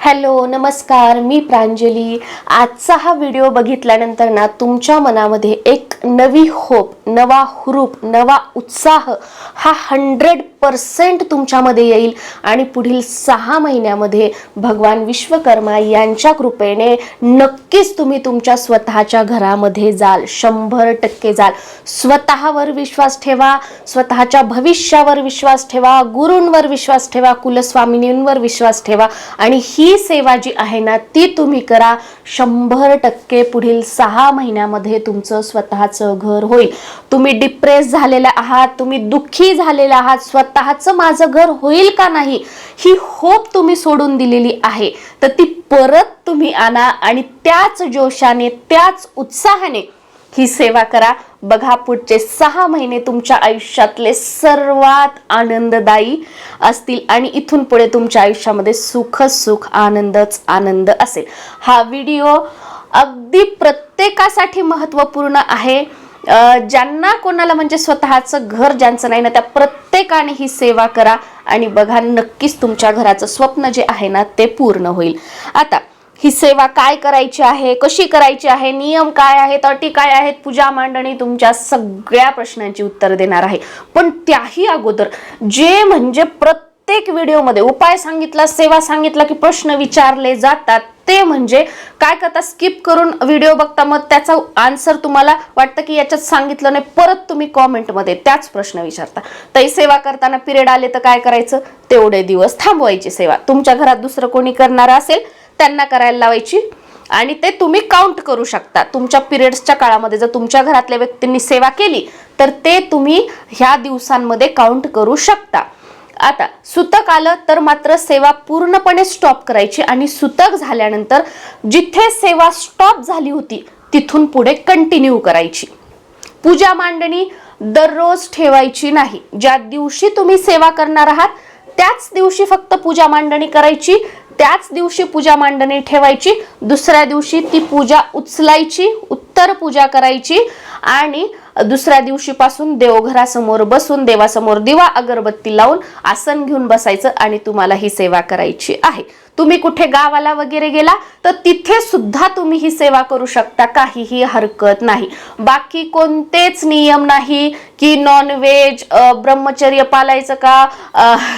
Hello नमस्कार मी प्रांजली. आजचा हा व्हिडिओ बघितल्यानंतर ना तुमच्या मनामध्ये एक नवी होप नवा हुरूप नवा उत्साह हा हंड्रेड पर्सेंट तुमच्यामध्ये येईल आणि पुढील सहा महिन्यामध्ये भगवान विश्वकर्मा यांच्या कृपेने नक्कीच तुम्ही तुमच्या स्वतःच्या घरामध्ये जाल. शंभर टक्के जाल. स्वतःवर विश्वास ठेवा स्वतःच्या भविष्यावर विश्वास ठेवा गुरूंवर विश्वास ठेवा कुलस्वामिनींवर विश्वास ठेवा आणि ही सेवा जी आहे ना ती तुम्ही करा. शंभर टक्के पुढील सहा महिन्यामध्ये तुमचं स्वतःचं घर होईल. तुम्ही डिप्रेस झालेले आहात तुम्ही दुःखी झालेले आहात स्वतः स्वतःचं माझं घर होईल का नाही ही होप तुम्ही सोडून दिलेली आहे. तर ती परत तुम्ही आणा आणि त्याच जोशाने त्याच उत्साहाने ही सेवा करा. बघा पुढचे सहा महिने तुमच्या आयुष्यातले सर्वात आनंददायी असतील आणि इथून पुढे तुमच्या आयुष्यामध्ये सुख सुख आनंदच आनंद असेल. हा व्हिडिओ अगदी प्रत्येकासाठी महत्त्वपूर्ण आहे. ज्यांना कोणाला म्हणजे स्वतःचं घर ज्यांचं नाही ना त्या प्रत्येकाने ही सेवा करा. आणि बघा नक्कीच तुमच्या घराचं स्वप्न जे आहे ना ते पूर्ण होईल. आता ही सेवा काय करायची आहे? कशी करायची आहे? नियम काय आहेत? अटी काय आहेत? पूजा मांडणी तुमच्या सगळ्या प्रश्नांची उत्तर देणार आहे. पण त्याही अगोदर जे म्हणजे प्रत्येक व्हिडिओमध्ये उपाय सांगितला सेवा सांगितला की प्रश्न विचारले जातात ते म्हणजे काय करता स्किप करून व्हिडिओ बघता मग त्याचा आन्सर तुम्हाला वाटतं की याच्यात सांगितलं नाही परत तुम्ही कॉमेंटमध्ये त्याच प्रश्न विचारता. तरी सेवा करताना पिरियड आले तर काय करायचं? तेवढे दिवस थांबवायची सेवा. तुमच्या घरात दुसरं कोणी करणार असेल त्यांना करायला लावायची आणि ते तुम्ही काउंट करू शकता. तुमच्या पिरियड्सच्या काळामध्ये जर तुमच्या घरातल्या व्यक्तींनी सेवा केली तर ते तुम्ही ह्या दिवसांमध्ये काउंट करू शकता. आता सुतक आलं तर मात्र सेवा पूर्णपणे स्टॉप करायची आणि सुतक झाल्यानंतर जिथे सेवा स्टॉप झाली होती तिथून पुढे कंटिन्यू करायची. पूजा मांडणी दररोज ठेवायची नाही. ज्या दिवशी तुम्ही सेवा करणार आहात त्याच दिवशी फक्त पूजा मांडणी करायची त्याच दिवशी पूजा मांडणी ठेवायची दुसऱ्या दिवशी ती पूजा उचलायची उत्तर पूजा करायची आणि दुसऱ्या दिवशीपासून देवघरासमोर बसून देवासमोर दिवा अगरबत्ती लावून आसन घेऊन बसायचं आणि तुम्हाला ही सेवा करायची आहे. तुम्ही कुठे गावाला वगैरे गेला तर तिथे सुद्धा तुम्ही ही सेवा करू शकता. काहीही हरकत नाही. बाकी कोणतेच नियम नाही की नॉन व्हेज ब्रह्मचर्य पालायचं का?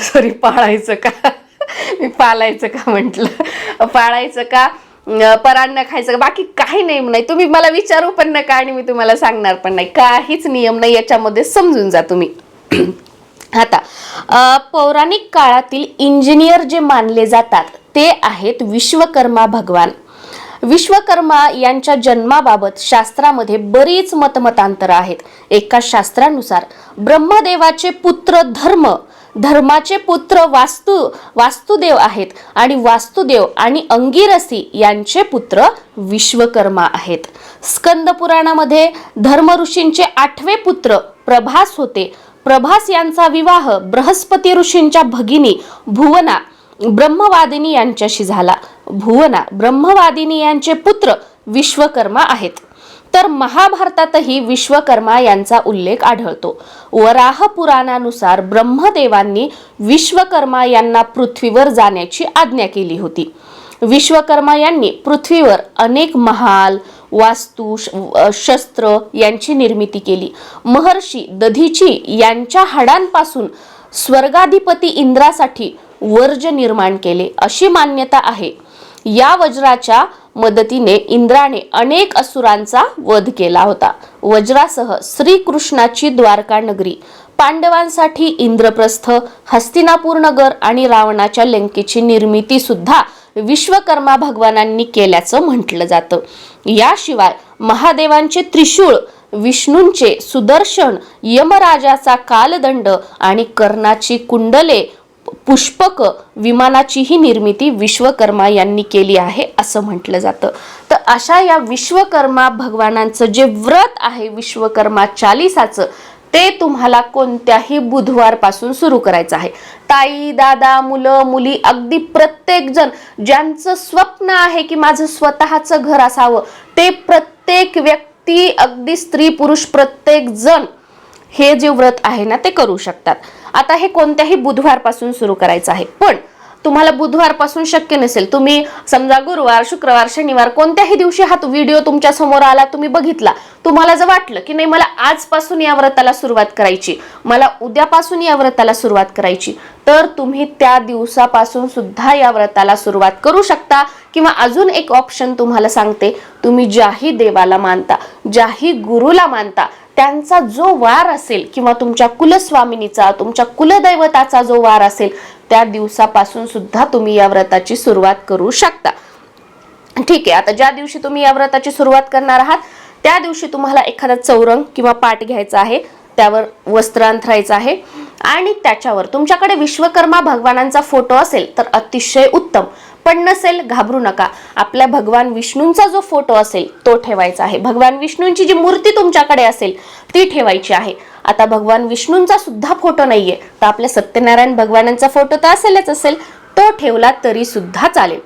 सॉरी पाळायचं का? मी पालायचं का म्हटलं? पाळायचं का? परान्न खायचं. बाकी काही नियम नाही. तुम्ही मला विचारू पण नका आणि मी तुम्हाला सांगणार पण नाही. काहीच नियम नाही. याच्यामध्ये समजून जा तुम्ही. आता पौराणिक काळातील इंजिनियर जे मानले जातात ते आहेत विश्वकर्मा भगवान. विश्वकर्मा यांच्या जन्माबाबत शास्त्रामध्ये बरीच मतमतांतर आहेत. एका शास्त्रानुसार ब्रह्मदेवाचे पुत्र धर्म धर्माचे पुत्र वास्तु वास्तुदेव आहेत. आणि वास्तुदेव आणि अंगिरसी यांचे पुत्र विश्वकर्मा आहेत. स्कंद पुराणामध्ये धर्म ऋषींचे आठवे पुत्र प्रभास होते. प्रभास यांचा विवाह बृहस्पती ऋषींच्या भगिनी भुवना ब्रह्मवादिनी यांच्याशी झाला. भुवना ब्रह्मवादिनी यांचे पुत्र विश्वकर्मा आहेत. तर महाभारतातही विश्वकर्मा यांचा उल्लेख आढळतो. वराह पुराणानुसार ब्रह्मदेवांनी विश्वकर्मा यांना पृथ्वीवर जाण्याची आज्ञा केली होती. विश्वकर्मा यांनी पृथ्वीवर अनेक महाल वास्तू श- शस्त्र यांची निर्मिती केली. महर्षी दधीची यांच्या हाडांपासून स्वर्गाधिपती इंद्रासाठी वर्ज निर्माण केले अशी मान्यता आहे. या वज्राच्या मदतीने इंद्राने अनेक असुरांचा वध केला होता. वज्रासह श्रीकृष्णाची द्वारका नगरी. पांडवांसाठी इंद्रप्रस्थ हस्तिनापूर नगर आणि रावणाच्या लंकेची निर्मिती सुद्धा विश्वकर्मा भगवानांनी केल्याचं म्हटलं जातं. याशिवाय महादेवांचे त्रिशूळ विष्णूंचे सुदर्शन यमराजाचा कालदंड आणि कर्णाची कुंडले पुष्पक विमानाचीही निर्मिती विश्वकर्मा यांनी केली आहे असं म्हटलं जातं. तर अशा या विश्वकर्मा भगवानांचं जे व्रत आहे विश्वकर्मा चालिसाचं ते तुम्हाला कोणत्याही बुधवारपासून सुरू करायचं आहे. ताई दादा मुलं मुली अगदी प्रत्येकजण ज्यांचं स्वप्न आहे की माझं स्वतःचं घर असावं ते प्रत्येक व्यक्ती अगदी स्त्री पुरुष प्रत्येक जण हे जे व्रत आहे ना ते करू शकतात. आता हे कोणत्याही बुधवारपासून सुरू करायचं आहे. पण तुम्हाला बुधवारपासून शक्य नसेल तुम्ही समजा गुरुवार शुक्रवार शनिवार कोणत्याही दिवशी हा व्हिडिओ तुमच्यासमोर आला तुम्ही बघितला तुम्हाला जर वाटलं की नाही मला आजपासून या व्रताला सुरुवात करायची मला उद्यापासून या व्रताला सुरुवात करायची तर तुम्ही त्या दिवसापासून सुद्धा या व्रताला सुरुवात करू शकता किंवा अजून एक ऑप्शन तुम्हाला सांगते तुम्ही ज्याही देवाला मानता ज्याही गुरुला मानता त्यांचा जो वार असेल किंवा तुमच्या कुलस्वामिनीचा तुमच्या कुलदैवताचा जो वार असेल त्या दिवसापासून सुद्धा तुम्ही या व्रताची सुरुवात करू शकता. ठीक आहे आता ज्या दिवशी तुम्ही या व्रताची सुरुवात करणार आहात त्या दिवशी तुम्हाला एखादा चौरंग किंवा पाठ घ्यायचा आहे त्यावर वस्त्र अंथरायचं आहे आणि त्याच्यावर तुमच्याकडे विश्वकर्मा भगवानांचा फोटो असेल तर अतिशय उत्तम. पण नसेल घाबरू नका. आपल्या भगवान विष्णूंचा जो फोटो असेल तो ठेवायचा आहे. भगवान विष्णूंची जी मूर्ती तुमच्याकडे असेल ती ठेवायची आहे. आता भगवान विष्णूंचा सुद्धा फोटो नाहीये. तर आपल्या सत्यनारायण भगवानांचा फोटो तर असेलच असेल तो ठेवला तरी सुद्धा चालेल.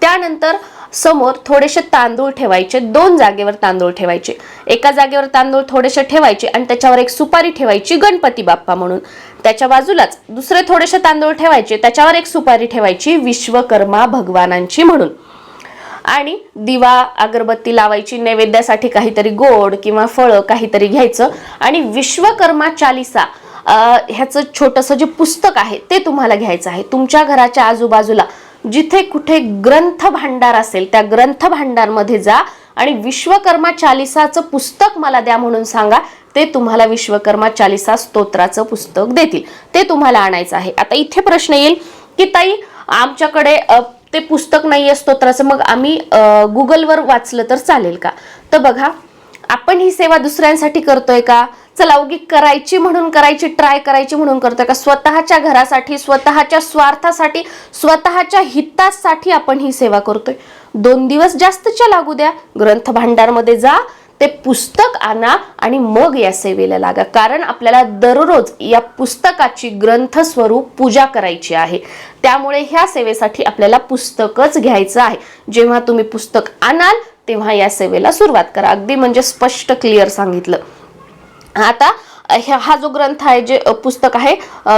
त्यानंतर समोर थोडेसे तांदूळ ठेवायचे. दोन जागेवर तांदूळ ठेवायचे. एका जागेवर तांदूळ थोडेसे ठेवायचे आणि त्याच्यावर एक सुपारी ठेवायची गणपती बाप्पा म्हणून. त्याच्या बाजूलाच दुसरे थोडेसे तांदूळ ठेवायचे त्याच्यावर एक सुपारी ठेवायची विश्वकर्मा भगवानांची म्हणून. आणि दिवा अगरबत्ती लावायची नैवेद्यासाठी काहीतरी गोड किंवा फळं काहीतरी घ्यायचं. आणि विश्वकर्मा चालिसा ह्याचं छोटंसं जे पुस्तक आहे ते तुम्हाला घ्यायचं आहे. तुमच्या घराच्या आजूबाजूला जिथे कुठे ग्रंथ भांडार असेल त्या ग्रंथ भांडारमध्ये जा आणि विश्वकर्मा चालिसाचं पुस्तक मला द्या म्हणून सांगा. ते तुम्हाला विश्वकर्मा चालिसा स्तोत्राचं पुस्तक देतील. ते तुम्हाला आणायचं आहे. आता इथे प्रश्न येईल की ताई आमच्याकडे ते पुस्तक नाही आहे स्तोत्राचं मग आम्ही गुगलवर वाचलं तर चालेल का? तर बघा आपण ही सेवा दुसऱ्यांसाठी करतोय का? चला उगी करायची म्हणून करायची ट्राय करायची म्हणून करतोय का? स्वतःच्या घरासाठी स्वतःच्या स्वार्थासाठी स्वतःच्या हितासाठी आपण ही सेवा करतोय. दोन दिवस जास्तच्या लागू द्या ग्रंथ भांडारमध्ये जा ते पुस्तक आणा आणि मग या सेवेला लागा. कारण आपल्याला दररोज या पुस्तकाची ग्रंथ स्वरूप पूजा करायची आहे. त्यामुळे ह्या सेवेसाठी आपल्याला पुस्तकच घ्यायचं आहे. जेव्हा तुम्ही पुस्तक आणाल तेव्हा या सेवेला सुरुवात करा. अगदी म्हणजे स्पष्ट क्लिअर सांगितलं. आता ह्या- हा जो ग्रंथ आहे जे पुस्तक आहे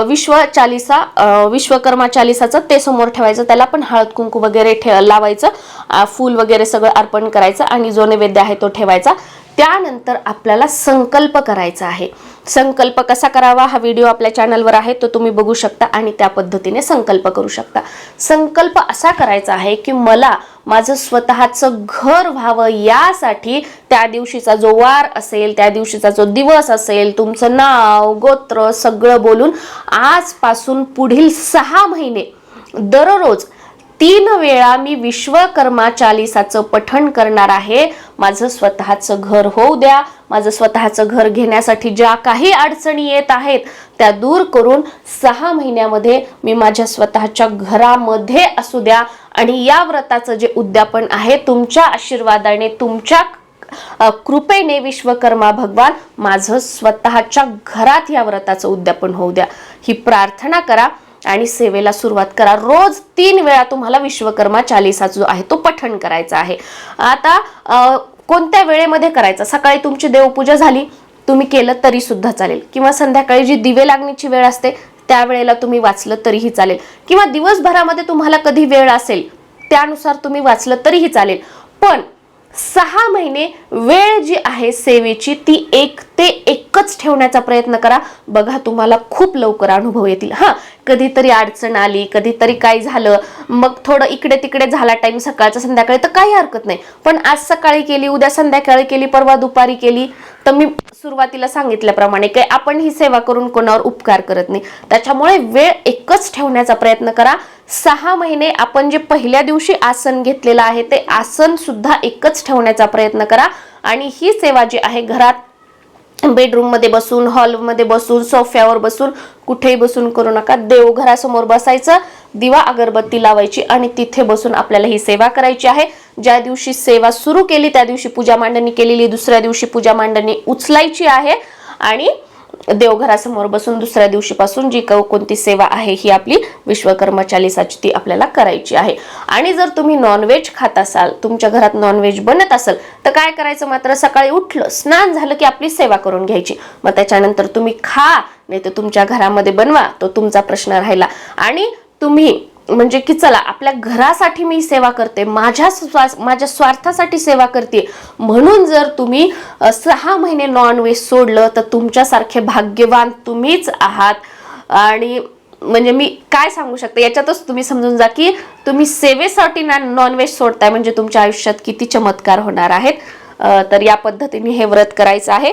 विश्व चालिसा विश्वकर्मा चालिसाचं ते समोर ठेवायचं त्याला पण हळद कुंकू वगैरे ठे लावायचं फूल वगैरे सगळं अर्पण करायचं आणि जो नैवेद्य आहे तो ठेवायचा. त्यानंतर आपल्याला संकल्प करायचा आहे. संकल्प कसा करावा? हा व्हिडिओ आपल्या चॅनलवर आहे तो तुम्ही बघू शकता आणि त्या पद्धतीने संकल्प करू शकता. संकल्प असा करायचा आहे की मला माझं स्वतःचं घर व्हावं यासाठी त्या दिवशीचा जो वार असेल त्या दिवशीचा जो दिवस असेल तुमचं नाव गोत्र सगळं बोलून आजपासून पुढील सहा महिने दररोज तीन वेळा मी विश्वकर्मा चालिसाचं पठण करणार आहे. माझं स्वतःचं घर होऊ द्या. माझं स्वतःचं घर घेण्यासाठी ज्या काही अडचणी येत आहेत त्या दूर करून सहा महिन्यामध्ये मी माझ्या स्वतःच्या घरामध्ये असू द्या. आणि या व्रताचं जे उद्यापन आहे तुमच्या आशीर्वादाने तुमच्या कृपेने विश्वकर्मा भगवान माझं स्वतःच्या घरात या व्रताचं उद्यापन होऊ द्या. ही प्रार्थना करा. आणि सेवेला सुरुवात करा. रोज तीन वेळा तुम्हाला विश्वकर्मा चालिसा जो आहे तो पठण करायचा आहे. आता कोणत्या वेळेमध्ये करायचा? सकाळी तुमची देवपूजा झाली तुम्ही केलं तरी सुद्धा चालेल. किंवा संध्याकाळी जी दिवे लागण्याची वेळ असते त्यावेळेला तुम्ही वाचलं तरीही चालेल. किंवा दिवसभरामध्ये तुम्हाला कधी वेळ असेल त्यानुसार तुम्ही वाचलं तरीही चालेल. पण सहा महिने वेळ जी आहे सेवेची ती एक ते एकच ठेवण्याचा प्रयत्न करा. बघा तुम्हाला खूप लवकर अनुभव येतील. हा कधीतरी अडचण आली कधीतरी काय झालं मग थोडं इकडे तिकडे झाला टाईम सकाळचा संध्याकाळी तर काही हरकत नाही. पण आज सकाळी केली उद्या संध्याकाळी केली परवा दुपारी केली तर मी सुरुवातीला सांगितल्याप्रमाणे काही आपण ही सेवा करून कोणावर उपकार करत नाही. त्याच्यामुळे वेळ एकच ठेवण्याचा प्रयत्न करा. सहा महिने आपण जे पहिल्या दिवशी आसन घेतलेलं आहे ते आसन सुद्धा एकच ठेवण्याचा प्रयत्न करा. आणि ही सेवा जी आहे घरात बेडरूममध्ये बसून हॉलमध्ये बसून सोफ्यावर बसून कुठेही बसून करू नका. देवघरासमोर बसायचं दिवा अगरबत्ती लावायची आणि तिथे बसून आपल्याला ही सेवा करायची आहे. ज्या दिवशी सेवा सुरू केली त्या दिवशी पूजा मांडणी केलेली दुसऱ्या दिवशी पूजा मांडणी उचलायची आहे. आणि देवघरासमोर बसून दुसऱ्या दिवशीपासून जी कोणती सेवा आहे ही आपली विश्वकर्मा चालिसाची ती आपल्याला करायची आहे. आणि जर तुम्ही नॉनव्हेज खात असाल तुमच्या घरात नॉनव्हेज बनत असेल तर काय करायचं? मात्र सकाळी उठलं स्नान झालं की आपली सेवा करून घ्यायची. मग त्याच्यानंतर तुम्ही खा नाही तर तुमच्या घरामध्ये बनवा तो तुमचा प्रश्न राहिला. आणि तुम्ही म्हणजे की चला आपल्या घरासाठी मी सेवा करते माझ्या स्वा- माझ्या स्वार्थासाठी सेवा करते. म्हणून जर तुम्ही सहा महिने नॉनव्हेज सोडलं तर तुमच्यासारखे भाग्यवान तुम्हीच आहात. आणि म्हणजे मी काय सांगू शकते? याच्यातच तुम्ही समजून जा की तुम्ही सेवेसाठी ना नॉनव्हेज सोडताय म्हणजे तुमच्या आयुष्यात किती चमत्कार होणार आहेत. तर या पद्धतीने हे व्रत करायचं आहे.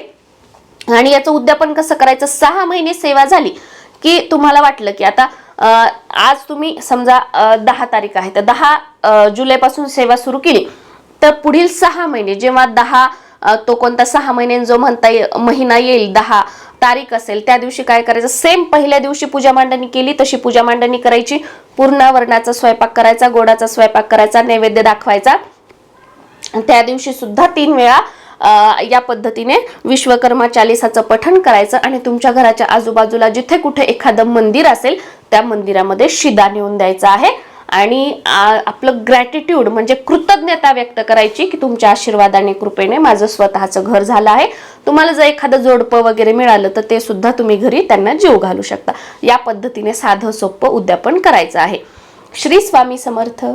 आणि याचं उद्यापन कसं करायचं? सहा महिने सेवा झाली की तुम्हाला वाटलं की आता आज तुम्ही समजा दहा तारीख आहे. तर दहा जुलैपासून सेवा सुरू केली. तर पुढील सहा महिने जेव्हा दहा तो कोणता सहा महिने जो म्हणता येईल महिना येईल दहा तारीख असेल त्या दिवशी काय करायचं? सेम पहिल्या दिवशी पूजा मांडणी केली तशी पूजा मांडणी करायची. पूर्ण वर्णाचा स्वयंपाक करायचा गोडाचा स्वयंपाक करायचा नैवेद्य दाखवायचा. त्या दिवशी सुद्धा तीन वेळा या पद्धतीने विश्वकर्मा चालिसाचं पठण करायचं आणि तुमच्या घराच्या आजूबाजूला जिथे कुठे एखादं मंदिर असेल त्या मंदिरामध्ये शिदा नेऊन द्यायचा आहे. आणि आपलं ग्रॅटिट्यूड म्हणजे कृतज्ञता व्यक्त करायची की तुमच्या आशीर्वादाने कृपेने माझं स्वतःचं घर झालं आहे. तुम्हाला जर एखादं जोडपं वगैरे मिळालं तर ते सुद्धा तुम्ही घरी त्यांना जीव घालू शकता. या पद्धतीने साधं सोपं उद्यापन करायचं आहे. श्री स्वामी समर्थ.